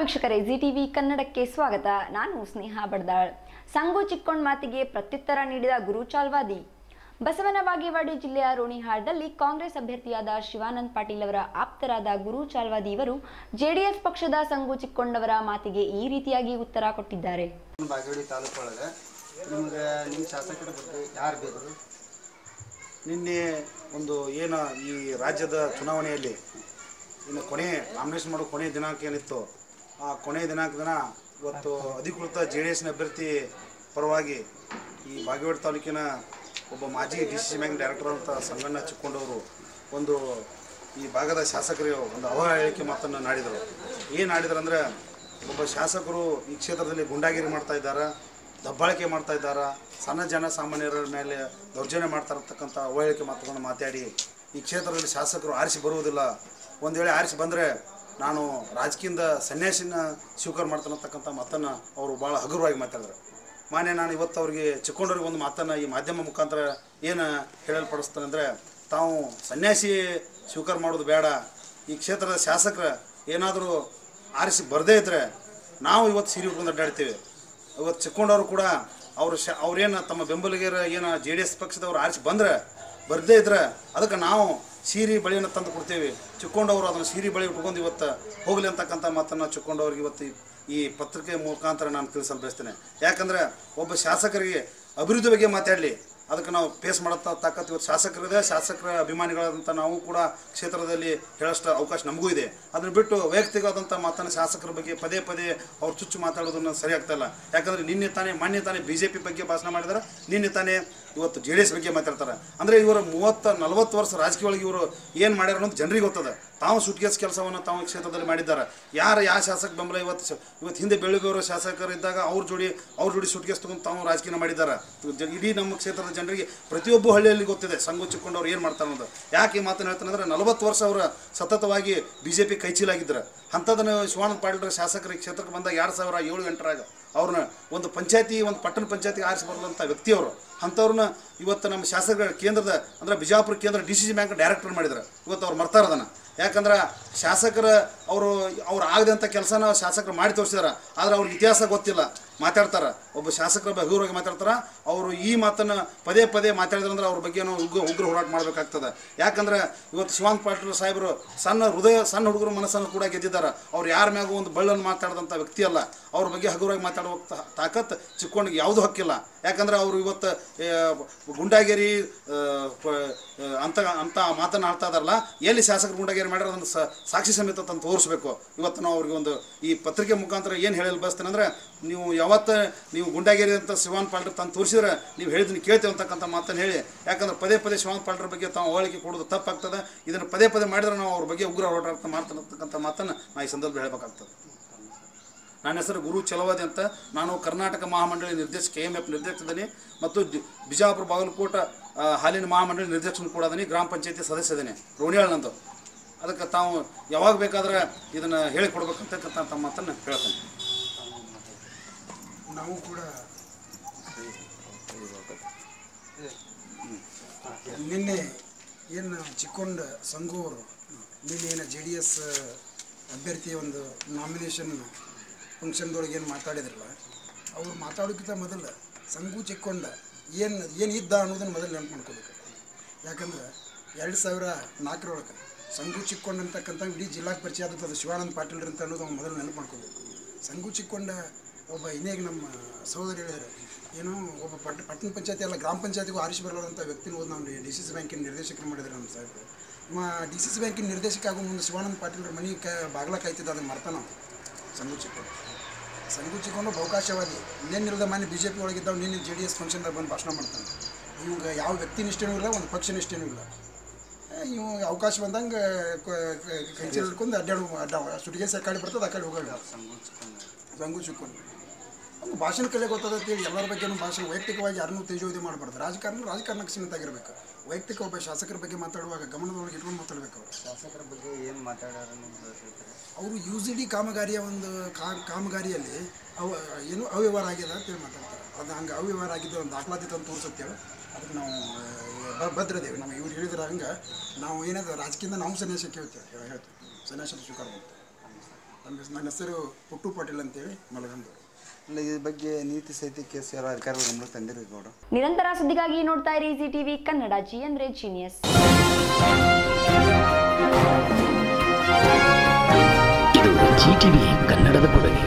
ವೀಕ್ಷಕರೇ G TV ಕನ್ನಡಕ್ಕೆ ಸ್ವಾಗತ. ನಾನು ಸ್ನೇಹ ಬಡ್ದಾಳ್. ಸಂಗು ಚಿಕ್ಕೊಂಡ್ ಮಾತಿಗೆ ಪ್ರತ್ಯುತ್ತರ ನೀಡಿದ ಗುರು ಚಾಲ್ವಾದಿ. ಬಸವನ ಬಾಗೇವಾಡಿ ಜಿಲ್ಲೆಯ ರೋಣಿಹಾಳ್ದಲ್ಲಿ ಕಾಂಗ್ರೆಸ್ ಅಭ್ಯರ್ಥಿಯಾದ ಶಿವಾನಂದ್ ಪಾಟೀಲ್ ಅವರ ಆಪ್ತರಾದ ಗುರು ಚಾಲ್ವಾದಿ ಇವರು ಜೆಡಿಎಸ್ ಪಕ್ಷದ ಸಂಗು ಚಿಕ್ಕೊಂಡವರ ಮಾತಿಗೆ ಈ ರೀತಿಯಾಗಿ ಉತ್ತರ ಕೊಟ್ಟಿದ್ದಾರೆ. ಬಾಗೇವಾಡಿ ತಾಲೂಕು ಒಳಗೆ ನಿಮ್ಮ ಶಾಸಕರ ಯಾರು ಬೇಕು ನಿನ್ನೆ ಒಂದು ಏನು ಈ ರಾಜ್ಯದ ಚುನಾವಣೆಯಲ್ಲಿ ಇನ್ನು ಕೊನೆ ನಾಮಿನೇಷನ್ ಮಾಡೋ ಕೊನೆಯ ದಿನಾಂಕ ಏನಿತ್ತು ಕೊನೆಯ ದಿನಾಂಕ ದಿನ ಇವತ್ತು ಅಧಿಕೃತ ಜೆ ಡಿ ಎಸ್ನ ಅಭ್ಯರ್ಥಿ ಪರವಾಗಿ ಈ ಬಾಗೇವಾಡ ತಾಲೂಕಿನ ಒಬ್ಬ ಮಾಜಿ D C C bank director ಅಂತ ಸಂಗಣ್ಣ ಚಿಕ್ಕೊಂಡವರು ಒಂದು ಈ ಭಾಗದ ಶಾಸಕರು ಒಂದು ಅವಹೇಳಿಕೆ ಮಾತನ್ನು ನಾಡಿದರು. ಏನು ಆಡಿದ್ರು ಅಂದರೆ ಒಬ್ಬ ಶಾಸಕರು ಈ ಕ್ಷೇತ್ರದಲ್ಲಿ ಗುಂಡಾಗಿರಿ ಮಾಡ್ತಾ ಇದ್ದಾರೆ ದಬ್ಬಾಳಿಕೆ ಮಾಡ್ತಾ ಇದ್ದಾರೆ ಸಣ್ಣ ಜನ ಸಾಮಾನ್ಯರ ಮೇಲೆ ದೌರ್ಜನ್ಯ ಮಾಡ್ತಾ ಇರತಕ್ಕಂಥ ಅವಹೇಳಿಕೆ ಮಾತುಗಳನ್ನು ಮಾತಾಡಿ ಈ ಕ್ಷೇತ್ರದಲ್ಲಿ ಶಾಸಕರು ಆರಿಸಿ ಬರುವುದಿಲ್ಲ. ಒಂದು ವೇಳೆ ಆರಿಸಿ ಬಂದರೆ ನಾನು ರಾಜಕೀಯದ ಸನ್ಯಾಸಿನ ಸ್ವೀಕಾರ ಮಾಡ್ತಾನತಕ್ಕಂಥ ಮಾತನ್ನು ಅವರು ಭಾಳ ಹಗುರವಾಗಿ ಮಾತಾಡಿದ್ರು. ಮಾನ್ಯ ನಾನು ಇವತ್ತು ಅವರಿಗೆ ಚಿಕ್ಕೊಂಡವ್ರಿಗೆ ಒಂದು ಮಾತನ್ನು ಈ ಮಾಧ್ಯಮ ಮುಖಾಂತರ ಏನು ಹೇಳಲ್ಪಡಿಸ್ತಾನೆ ಅಂದರೆ, ತಾವು ಸನ್ಯಾಸಿ ಸ್ವೀಕಾರ ಮಾಡೋದು ಬೇಡ, ಈ ಕ್ಷೇತ್ರದ ಶಾಸಕರ ಏನಾದರೂ ಆರಿಸಿ ಬರದೇ ಇದ್ದರೆ ನಾವು ಇವತ್ತು ಸೀರೆ ಉಟ್ಕೊಂಡು ಅಡ್ಡಾಡ್ತೀವಿ. ಇವತ್ತು ಚಿಕ್ಕೊಂಡವರು ಕೂಡ ಅವರು ಶ ಅವ್ರೇನು ತಮ್ಮ ಬೆಂಬಲಿಗರ ಏನು ಜೆ ಡಿ ಎಸ್ ಪಕ್ಷದವ್ರು ಆರಿಸಿ ಬಂದರೆ ಬರದೇ ಇದ್ರೆ ಅದಕ್ಕೆ ನಾವು ಸೀರೆ ಬಳಿಯನ್ನು ತಂದು ಕೊಡ್ತೇವೆ. ಚಿಕ್ಕೊಂಡವರು ಅದನ್ನು ಸೀರೆ ಬಳಿ ಉಟ್ಕೊಂಡು ಇವತ್ತು ಹೋಗಲಿ ಅಂತಕ್ಕಂಥ ಮಾತನ್ನು ಚಿಕ್ಕೊಂಡವ್ರಿಗೆ ಇವತ್ತು ಈ- ಪತ್ರಿಕೆ ಮುಖಾಂತರ ನಾನು ತಿಳಿಸಲು ಬಯಸ್ತೇನೆ. ಯಾಕಂದರೆ ಒಬ್ಬ ಶಾಸಕರಿಗೆ ಅಭಿವೃದ್ಧಿ ಬಗ್ಗೆ ಮಾತಾಡಲಿ. ಅದಕ್ಕೆ ನಾವು ಫೇಸ್ ಮಾಡತ್ತ ತಾಕತ್ತು ಇವತ್ತು ಶಾಸಕರಿದೆ. ಶಾಸಕರ ಅಭಿಮಾನಿಗಳಾದಂಥ ನಾವು ಕೂಡ ಕ್ಷೇತ್ರದಲ್ಲಿ ಹೇಳೋಷ್ಟು ಅವಕಾಶ ನಮಗೂ ಇದೆ. ಅದನ್ನು ಬಿಟ್ಟು ವೈಯಕ್ತಿಕವಾದಂಥ ಮಾತನ್ನು ಶಾಸಕರ ಬಗ್ಗೆ ಪದೇ ಪದೇ ಅವ್ರು ಚುಚ್ಚು ಮಾತಾಡೋದನ್ನು ಸರಿ ಆಗ್ತಾಯಿಲ್ಲ ಯಾಕಂದರೆ ನಿನ್ನೆ ತಾನೇ, ಮಾನ್ಯ ತಾನೇ ಬಿ ಜೆ ಪಿ ಬಗ್ಗೆ ಭಾಷಣ ಮಾಡಿದ್ದಾರೆ ನಿನ್ನೆ ತಾನೇ ಇವತ್ತು ಜೆ ಡಿ ಎಸ್ ಬಗ್ಗೆ ಮಾತಾಡ್ತಾರೆ. ಅಂದರೆ ಇವರು ಮೂವತ್ತ, ನಲವತ್ತು ವರ್ಷ ರಾಜಕೀಯ ಒಳಗೆ ಇವರು ಏನು ಮಾಡ್ಯಾರ ಅನ್ನೋದು ಜನರಿಗೆ ಗೊತ್ತದ. ತಾವು ಸುಟ್ಕೇಸ್ ಕೆಲಸವನ್ನು ತಾವು ಕ್ಷೇತ್ರದಲ್ಲಿ ಮಾಡಿದ್ದಾರೆ. ಯಾರು ಯಾವ ಶಾಸಕ ಬೆಂಬಲ ಇವತ್ತು ಇವತ್ತು ಹಿಂದೆ ಬೆಳಗ್ಗೆ ಶಾಸಕರು ಇದ್ದಾಗ ಅವ್ರ ಜೋಡಿ ಅವ್ರ ಜೋಡಿ ಸುಟ್ಕೇಸ್ ತಗೊಂಡು ತಾವು ರಾಜಕೀಯ ಮಾಡಿದ್ದಾರೆ. ಇಡೀ ನಮ್ಮ ಕ್ಷೇತ್ರದ ಜನರಿಗೆ ಪ್ರತಿಯೊಬ್ಬ ಹಳ್ಳಿಯಲ್ಲಿ ಗೊತ್ತಿದೆ ಸಂಘ ಚಿಕ್ಕೊಂಡವ್ರು ಏನು ಮಾಡ್ತಾರೆ ಅನ್ನೋದು. ಯಾಕೆ ಈ ಮಾತನ್ನು ಹೇಳ್ತಾನೆ ಅಂದರೆ ನಲವತ್ತು ವರ್ಷ ಅವರ ಸತತವಾಗಿ ಬಿ ಜೆ ಪಿ ಕೈಚೀಲಾಗಿದ್ದಾರೆ ಅಂಥದನ್ನು ಶಿವಾನಂದ ಪಾಟೀಲ್ರ ಶಾಸಕರಿಗೆ ಕ್ಷೇತ್ರಕ್ಕೆ ಬಂದಾಗ ಎರಡು ಸಾವಿರ ಏಳು ಎಂಟರಾಗ ಅವ್ರನ್ನ ಒಂದು ಪಂಚಾಯತಿ ಒಂದು ಪಟ್ಟಣ ಪಂಚಾಯತಿಗೆ ಆರಿಸಿ ಬರಲಂಥ ವ್ಯಕ್ತಿಯವರು ಅಂಥವ್ರನ್ನ ಇವತ್ತು ನಮ್ಮ ಶಾಸಕರ ಕೇಂದ್ರದ, ಅಂದರೆ ಬಿಜಾಪುರ ಕೇಂದ್ರ D C C bank director ಮಾಡಿದ್ರು. ಇವತ್ತು ಅವ್ರು ಮರ್ತಾರ ಅದನ್ನು. ಯಾಕಂದ್ರೆ ಶಾಸಕರ, ಅವರು, ಅವ್ರು ಆಗದಂಥ ಕೆಲಸನ ಶಾಸಕರು ಮಾಡಿ ತೋರಿಸಿದಾರೆ. ಆದರೆ ಅವ್ರಿಗೆ ಇತಿಹಾಸ ಗೊತ್ತಿಲ್ಲ. ಮಾತಾಡ್ತಾರೆ. ಒಬ್ಬ ಶಾಸಕರ ಹಗುರವಾಗಿ ಮಾತಾಡ್ತಾರೆ. ಅವರು ಈ ಮಾತನ್ನು ಪದೇ ಪದೇ ಮಾತಾಡಿದ್ರಂದ್ರೆ ಅವ್ರ ಬಗ್ಗೆ ನಾವು ಉಗ್ರ ಉಗ್ರ ಹೋರಾಟ ಮಾಡಬೇಕಾಗ್ತದೆ. ಯಾಕಂದ್ರೆ ಇವತ್ತು ಶಿವಾಂತ್ ಪಾಟೀಲ್ ಸಾಹೇಬರು ಸಣ್ಣ ಹೃದಯ, ಸಣ್ಣ ಹುಡುಗರು ಮನಸ್ಸನ್ನು ಕೂಡ ಗೆದ್ದಿದ್ದಾರೆ. ಅವ್ರು ಯಾರ ಮ್ಯಾಗೂ ಒಂದು ಬಳ್ಳನ್ನು ಮಾತಾಡಿದಂಥ ವ್ಯಕ್ತಿ ಅಲ್ಲ. ಅವ್ರ ಬಗ್ಗೆ ಹಗುರವಾಗಿ ಮಾತಾಡುವ ತಾಕತ್ ಚಿಕ್ಕೊಂಡಿಗೆ ಯಾವುದೂ ಹಕ್ಕಿಲ್ಲ. ಯಾಕಂದ್ರೆ ಅವರು ಇವತ್ತು ಗುಂಡಾಗೇರಿ ಅಂತ ಅಂತ ಮಾತನ್ನು ಇದಾರಲ್ಲ ಎಲ್ಲಿ ಶಾಸಕರು ಗುಂಡಾಗೇರಿ ಮಾಡ್ಯಾರ ಅದನ್ನು ಸಾಕ್ಷಿ ಸಮೇತ ತಂದು ತೋರಿಸ್ಬೇಕು. ಇವತ್ತು ನಾವು ಅವ್ರಿಗೆ ಒಂದು ಈ ಪತ್ರಿಕೆ ಮುಖಾಂತರ ಏನು ಹೇಳಲು ಬಯಸ್ತೇನೆ ಅಂದರೆ, ನೀವು ಯಾವತ್ತು ನೀವು ಗುಂಡಾಗೇರಿ ಅಂತ ಶಿವಾನ್ ಪಾಲ್ಟರ್ ತಂದು ತೋರಿಸಿದ್ರೆ ನೀವು ಹೇಳಿದ್ದನ್ನು ಕೇಳ್ತೇವೆ ಅಂತಕ್ಕಂಥ ಮಾತನ್ನು ಹೇಳಿ. ಯಾಕಂದ್ರೆ ಪದೇ ಪದೇ ಶಿವಾನ್ ಪಾಲ್ಟರ್ ಬಗ್ಗೆ ತಾವು ಹೋಳಿಕೆ ಕೊಡೋದು ತಪ್ಪಾಗ್ತದೆ. ಇದನ್ನು ಪದೇ ಪದೇ ಮಾಡಿದ್ರೆ ನಾವು ಅವ್ರ ಬಗ್ಗೆ ಉಗ್ರ ಹೋರಾಟ ಮಾಡ್ತಕ್ಕಂಥ ಮಾತನ್ನು ನಾ ಈ ಸಂದರ್ಭ ಹೇಳಬೇಕಾಗ್ತದೆ. ನನ್ನ ಹೆಸರು ಗುರು ಚಲವಾದಿ ಅಂತ ನಾನು ಕರ್ನಾಟಕ ಮಹಾಮಂಡಳಿ ನಿರ್ದೇಶಕ ಎಂ ಎಫ್ ನಿರ್ದೇಶಕದಲ್ಲಿ ಮತ್ತು ಬಿಜಾಪುರ ಬಾಗಲಕೋಟ ಹಾಲಿನ ಮಹಾಮಂಡಳಿ ನಿರ್ದೇಶನ ಕೂಡ ಅದನಿ, ಗ್ರಾಮ ಪಂಚಾಯತಿ ಸದಸ್ಯ ಅದೇ ರೋಣಿಯಾಳ್ ಅದಕ್ಕೆ ತಾವು ಯಾವಾಗ ಬೇಕಾದ್ರೆ ಇದನ್ನು ಹೇಳಿಕೊಡ್ಬೇಕಂತಕ್ಕಂಥ ಮಾತನ್ನು ಹೇಳ್ತೇನೆ. ನಾವು ಕೂಡ ನಿನ್ನೆ ಏನು ಚಿಕ್ಕೊಂಡ ಸಂಘವರು, ನಿನ್ನೆ ಏನು ಜೆ ಡಿ ಎಸ್ ಅಭ್ಯರ್ಥಿಯ ಒಂದು ನಾಮಿನೇಷನ್ ಫಂಕ್ಷನ್ದೊಳಗೆ ಏನು ಮಾತಾಡಿದ್ರಲ್ಲ, ಅವ್ರು ಮಾತಾಡೋಕ್ಕಿಂತ ಮೊದಲು ಸಂಘು ಚಿಕ್ಕೊಂಡ ಏನು ಏನು ಇದ್ದ ಅನ್ನೋದನ್ನು ಮೊದಲು ನೆನಪು ಮಾಡ್ಕೋಬೇಕು. ಯಾಕಂದ್ರೆ ಎರಡು ಸಾವಿರ ನಾಲ್ಕರೊಳಗೆ ಸಂಘು ಇಡೀ ಜಿಲ್ಲಾ ಪರಿಚಯ ಅದು ಶಿವಾನಂದ ಪಾಟೀಲ್ ಅಂತ ಅನ್ನೋದು ಅವ್ನು ಮೊದಲು ನೆನಪು ಮಾಡ್ಕೋಬೇಕು. ಸಂಘು ಒಬ್ಬ ಇನ್ನೇಗ ನಮ್ಮ ಸಹೋದರಿ ಹೇಳಿದರೆ, ಏನು ಒಬ್ಬ ಪಟ್ಟ ಪಟ್ಟಣ ಪಂಚಾಯತಿ ಅಲ್ಲ, ಗ್ರಾಮ ಪಂಚಾಯತಿಗೂ ಆರಿಸಿ ಬರಲಾರಂಥ ವ್ಯಕ್ತಿನ ಹೋದ್ ನಾವು ಡಿ ಸಿ ಸಿ ಬ್ಯಾಂಕಿನ ನಿರ್ದೇಶಕರು ಮಾಡಿದ್ರು ನಮ್ಮ ಸಾಹೇಬರು ಡಿ ಸಿ ಸಿ ಬ್ಯಾಂಕಿನ ನಿರ್ದೇಶಕ ಆಗೋ ಮುಂದೆ ಶಿವಾನಂದ ಪಾಟೀಲ್ರ ಮನೆ ಕ, ಬಾಗ್ಲ ಕಾಯ್ತಿದ್ದ ಅದನ್ನು ಮರ್ತಾನ ನಾವು. ಸಂಗುಚ್ಚಿಕೊಂಡು ಅವಕಾಶವಾಗಿ ಚಿಕ್ಕೊಂಡು ಅವಕಾಶವಾದಿ ಇನ್ನೇನಿಲ್ಲದ ಮನೆ ಬಿ ಜೆ ಪಿ ಒಳಗಿದ್ದವ್ ನಿನ್ನೆ ಜೆ ಡಿ ಎಸ್ ಫಂಕ್ಷನ್ದಾಗ ಬಂದು ಭಾಷಣ ಮಾಡ್ತಾನೆ ಇವಾಗ ಯಾವ ವ್ಯಕ್ತಿ ನಿಷ್ಠೆನೂ ಇಲ್ಲ ಒಂದು ಪಕ್ಷ ನಿಷ್ಠೆನೂ ಇಲ್ಲ. ಇವು ಅವಕಾಶ ಬಂದಂಗೆ ಕೈ ಚೀಲ ಹಿಡ್ಕೊಂಡು ಅಡ್ಡಾಡು ಅಡ್ಡ ಸುಟಿಗೆ ಸಕಾಡಿ ಕಡೆ ಬರ್ತದೆ ಆ ಕಡೆ ಹೋಗೋಲ್ಲ. ಸಂಗುಚ್ಚಿಕೊಂಡು ಚಿಕ್ಕೊಂಡು ಅವ್ನು ಭಾಷಣ ಕಲೆ ಗೊತ್ತದ ಅಂತೇಳಿ ಎಲ್ಲರ ಬಗ್ಗೆನೂ ಭಾಷಣ ವೈಯಕ್ತಿಕವಾಗಿ ಯಾರನ್ನೂ ತೇಜೋವಧಿ ಮಾಡಬಾರ್ದು. ರಾಜಕಾರಣ ರಾಜಕಾರಣಕ್ಕೆ ಸೀಮಿತ ಆಗಿರಬೇಕು ವೈಯಕ್ತಿಕ ಒಬ್ಬ ಶಾಸಕರ ಬಗ್ಗೆ ಮಾತಾಡುವಾಗ ಗಮನದೊಳಗೆ ಇಟ್ಕೊಂಡು ಮಾತಾಡಬೇಕು ಅವರು. ಶಾಸಕರ ಬಗ್ಗೆ ಏನು ಮಾತಾಡೋದು ಅವರು ಯು ಜಿ ಡಿ ಕಾಮಗಾರಿಯ ಒಂದು ಕಾಮಗಾರಿಯಲ್ಲಿ ಅವ ಏನು ಅವ್ಯವಹಾರ ಆಗಿದೆ ಅಂತೇಳಿ ಮಾತಾಡ್ತಾರೆ. ಅದು ಹಂಗೆ ಅವ್ಯವಹಾರ ಆಗಿದ್ದು ಒಂದು ದಾಖಲಾತಿತ್ತು ಅಂತ ತೋರಿಸುತ್ತೇವೆ ಅದಕ್ಕೆ ನಾವು ಭದ್ರದೇವಿ ನಾವು ಇವ್ರು ಹೇಳಿದ್ರೆ ಹಂಗೆ ನಾವು ಏನಾದ್ರು ರಾಜಕೀಯದಿಂದ ನಾವು ಸನ್ಯಾಸಕ್ಕೆ ಹೇಳ್ತೇವೆ ಹೇಳ್ತೀವಿ. ಸನ್ಯಾಸದ ಸ್ವೀಕಾರ ಮಾಡ್ತೇವೆ. ನನ್ನ ಹೆಸರು ಪುಟ್ಟು ಪಾಟೀಲ್ ಅಂತೇಳಿ ಮಲಗಂದೂರು ಇಲ್ಲ ಈ ಬಗ್ಗೆ ನೀತಿ ಸಹಿತ ಕೇಸ್ ಯಾರು ಅಧಿಕಾರಿಗಳ ಗಮನ ತಂದಿರಬೇಕು ನಿರಂತರ ಸುದ್ದಿಗಾಗಿ ನೋಡ್ತಾ ಇರಿ ಜಿ ಟಿವಿ ಕನ್ನಡ ಜಿ ಅಂದ್ರೆ ಜೀನಿಯಸ್ ಇದು ಜಿ ಟಿವಿ ಕನ್ನಡದ ಕೊಡುಗೆ